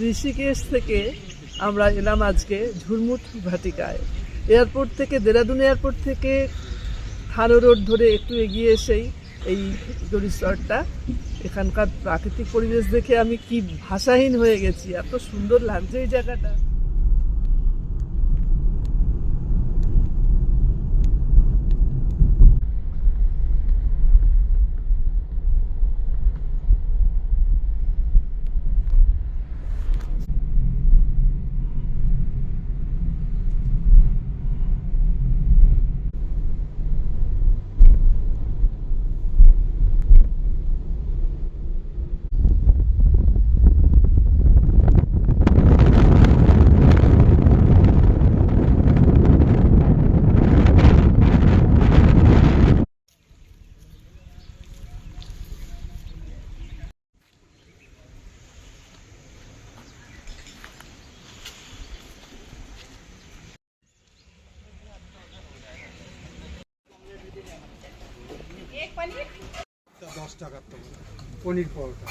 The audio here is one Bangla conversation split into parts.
ঋষিকেশ থেকে আমরা এলাম আজকে ঝুরমুট ভাটিকায়। এয়ারপোর্ট থেকে, দেরাদুন এয়ারপোর্ট থেকে থানো রোড ধরে একটু এগিয়ে এসেই এই রিসর্টটা এখানকার প্রাকৃতিক পরিবেশ দেখে আমি কি ভাষাহীন হয়ে গেছি, এত সুন্দর লাগছে এই জায়গাটা। টাকার পনির পরোটা।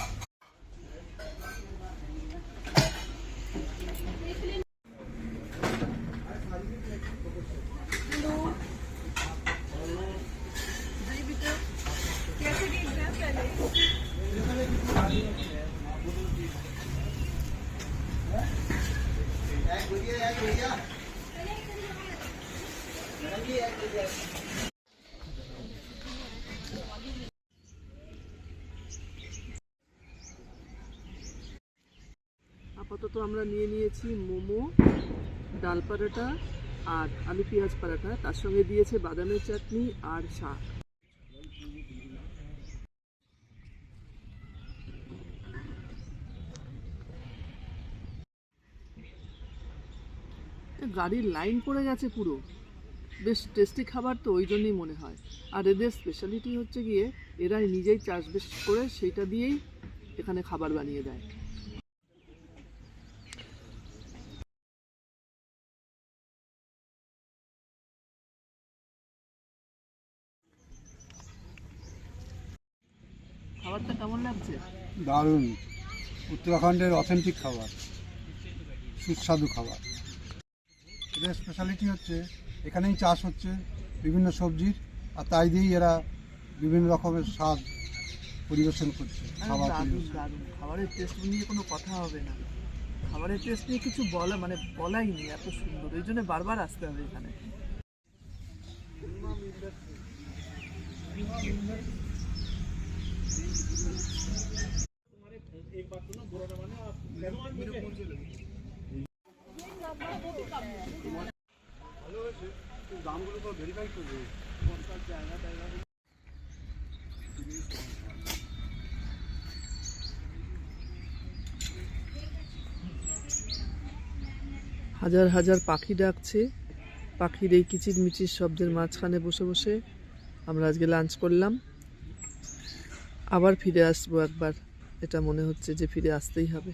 আপাতত আমরা নিয়ে নিয়েছি মোমো, ডাল পরোটা আর আলু পেঁয়াজ পরোটা। তার সঙ্গে দিয়েছে বাদামের চাটনি আর শাক। গাড়ির লাইন পড়ে গেছে পুরো। বেশ টেস্টি খাবার তো ওই জন্যই মনে হয়। আর এদের স্পেশালিটি হচ্ছে গিয়ে এরাই নিজেই চাষবাস করে সেইটা দিয়েই এখানে খাবার বানিয়ে দেয়। খাবারটা কেমন লাগছে? দারুণ। উত্তরাখণ্ডের অথেন্টিক খাবার। সুস্বাদু খাবার। এদের স্পেশালিটি হচ্ছে এখানেই চাষ হচ্ছে বিভিন্ন সবজির আর তাই দিয়েই এরা বিভিন্ন রকমের স্বাদ পরিবেশন করছে খাবার খাবারের টেস্ট নিয়ে কোনো কথা হবে না। খাবারের টেস্ট নিয়ে কিছু বলা মানে বলাই নেই এত সুন্দর। এই জন্য বারবার আসতে হবে এখানে। হাজার হাজার পাখি ডাকছে। পাখির এই কিচির মিচির শব্দের মাঝখানে বসে বসে আমরা আজকে লাঞ্চ করলাম। আবার ফিরে আসব একবার। এটা মনে হচ্ছে যে ফিরে আসতেই হবে।